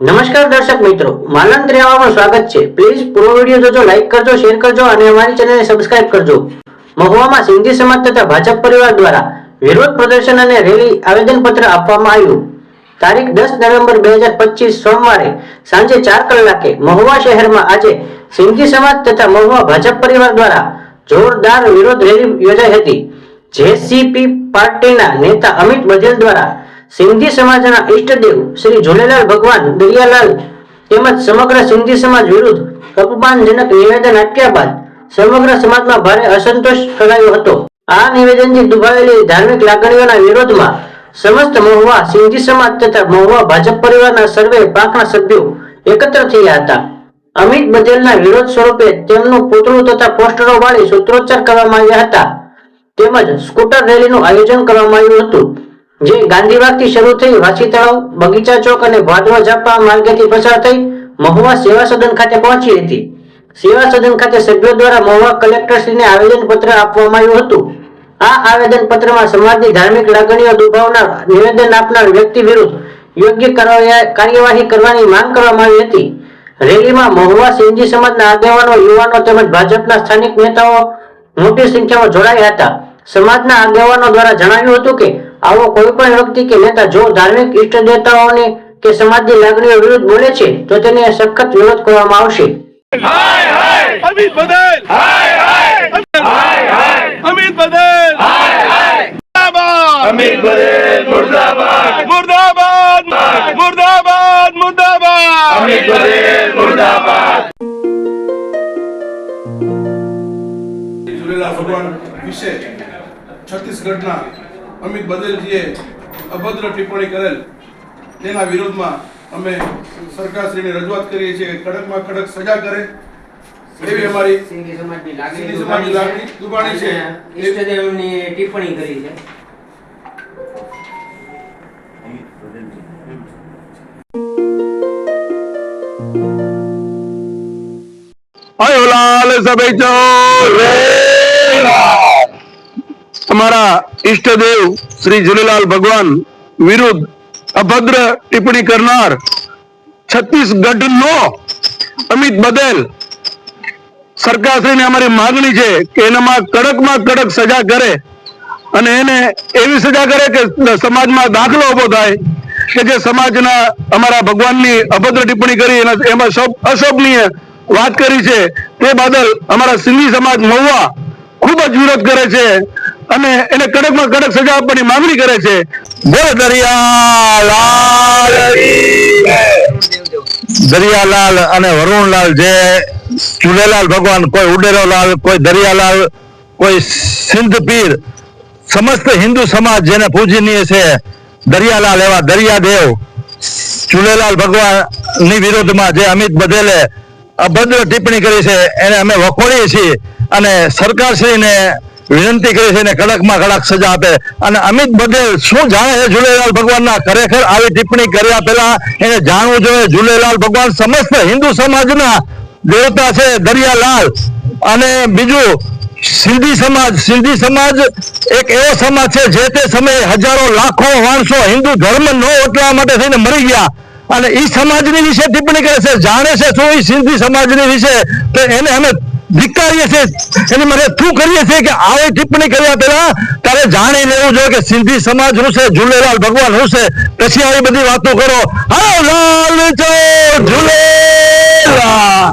નમસ્કાર દર્શક મિત્રો માલન ત્રેવામાં સ્વાગત છે. પ્લીઝ પૂરો વીડિયો જોજો લાઈક કરજો શેર કરજો અને અમારી ચેનલને સબસ્ક્રાઇબ કરજો. મહુવામાં સિંધી સમાજ તથા ભાજપ પરિવાર દ્વારા વિરોધ પ્રદર્શન અને રેલી આવેદનપત્ર આપવામાં આવ્યું. તારીખ દસ નવેમ્બર બે હજાર પચીસ સોમવારે સાંજે ચાર કલાકે મહુવા શહેરમાં આજે સિંધી સમાજ તથા મહુવા ભાજપ પરિવાર દ્વારા જોરદાર વિરોધ રેલી યોજાઈ હતી. જેસીપી પાર્ટીના નેતા અમિત બજેલ દ્વારા સિંધી સમાજના ઈષ્ટદેવ શ્રી ઝૂલેલાલ ભગવાન, દરિયાલાલ તેમજ સમગ્ર સિંધી સમાજ વિરુદ્ધ અપમાનજનક નિવેદન આપ્યા બાદ સમગ્ર સમાજમાં ભારે અસંતોષ ફેલાયો હતો. આ નિવેદનથી દુભાવેલી ધાર્મિક લાગણીઓના વિરોધમાં સમસ્ત મહુવા સિંધી સમાજ તથા મહુવા ભાજપ પરિવારના સર્વે પાંખના સભ્યો એકત્ર થયા હતા. અમિત બજેલના વિરોધ સ્વરૂપે તેમનું પુતળું તથા પોસ્ટરો વાળી સૂત્રોચ્ચાર કરવામાં આવ્યા હતા. તેમજ સ્કૂટર રેલીનું આયોજન કરવામાં આવ્યું હતું, જે ગાંધીબાગથી શરૂ થઈ વાસી તળાવ, બગીચા ચોક અને ભાદવા જાપા માર્ગેથી પસાર થઈ મહુવા સેવા સદન ખાતે પહોંચી હતી. સેવા સદન ખાતે સભ્યો દ્વારા મહુવા કલેક્ટરશ્રીને આવેદનપત્ર આપવામાં આવ્યું હતું. આ આવેદનપત્રમાં સમાજની ધાર્મિક લાગણીઓ દુભાવનાર, નિવેદન આપનાર વ્યક્તિ વિરુદ્ધ યોગ્ય કાર્યવાહી કરવાની માંગ કરવામાં આવી હતી. રેલીમાં મહુવા સિંધી સમાજના આગેવાનો, યુવાનો તેમજ ભાજપના સ્થાનિક નેતાઓ મોટી સંખ્યામાં જોડાયા હતા. સમાજના આગેવાનો દ્વારા જણાવ્યું હતું કે આવો કોઈ પણ વ્યક્તિ કે નેતા જો ધાર્મિક ઈષ્ટ દેવતાઓને કે સમાજની લાગણીઓ વિરુદ્ધ બોલે છે તો તેને સખત વિરોધ કરવામાં આવશે. અમિત પટેલ અમિત પટેલ અમિત પટેલ મુર્દાબાદ! મુર્દાબાદ! મુર્દાબાદ! મુર્દાબાદ! અમિત પટેલ મુર્દાબાદ! ઝૂલેલાલ ભગવાન વિશે છત્તીસગઢના અમિત બદેલજીએ અભદ્ર ટિપ્પણી કરેલ. તેના વિરોધમાં અમે સરકારશ્રીને રજૂઆત કરીએ છીએ કે કડકમાં કડક સજા કરે. એવી અમારી સિંધી સમાજની લાગણી સમાજની લાગણી દુભાણી છે. ટિપ્પણી કરી છે. અયો લાલ સભે ચો અમારા ઈષ્ટદેવ શ્રી ઝૂલેલાલ ભગવાન વિરુદ્ધ અભદ્ર ટિપ્પણી કરનાર છત્તીસગઢ નો અમિત બદેલ સરકારશ્રીને અમારી માગણી છે કે એનામાં કડકમાં કડક સજા કરે અને એને એવી સજા કરે કે સમાજમાં દાખલો ઊભો થાય કે જે સમાજના અમારા ભગવાનની અભદ્ર ટિપ્પણી કરી એમાં શોભ અશોભનીય વાત કરી છે. તે બદલ અમારા સિંધી સમાજ મહુવા ખૂબ જ વિરોધ કરે છે. અને એને કડકમાં કડક સજા આપવાની માંગણી કરે છે. બોલ દરિયાલાલ. દરિયાલાલ અને વરુણલાલ, જે ચુલેલાલ ભગવાન, કોઈ ઉડેરોલાલ, કોઈ દરિયાલાલ, કોઈ સિંધ પીર, સમસ્ત હિન્દુ સમાજ જેને પૂજનીય છે, દરિયાલાલ એવા દરિયાદેવ, ચુલેલાલ ભગવાનની વિરોધમાં જે અમિત બધેલે અભદ્ર ટિપ્પણી કરી છે, એને અમે વખોડીએ છીએ અને સરકારશ્રીને વિનંતી કરી છે અને કડકમાં કડક સજા આપે. અને અમિત બધેલ શું જાણે છે ઝૂલેલાલ ભગવાનના ખરેખર આવી ટિપ્પણી કર્યા પહેલા? એને જાણવું જોઈએ ઝૂલેલાલ ભગવાન સમસ્ત હિન્દુ સમાજના દેવતા છે, દરિયાલાલ. અને બીજું, સિંધી સમાજ સિંધી સમાજ એક એવો સમાજ છે જે તે સમયે હજારો લાખો માણસો હિન્દુ ધર્મ ન ઓટલા માટે થઈને મરી ગયા. અને એ સમાજની વિશે ટિપ્પણી કરે છે. જાણે છે શું એ સિંધી સમાજની વિશે? તો એને અમે ધિક્કારીએ છીએ એની મારે શું કરીએ છીએ કે આવી ટિપ્પણી કર્યા પહેલા તારે જાણી લેવું જોઈએ કે સિંધી સમાજ શું છે, ઝૂલેલાલ ભગવાન છે. પછી આવી બધી વાતો કરો. હાલો, લાલ ચો ઝૂલેલાલ!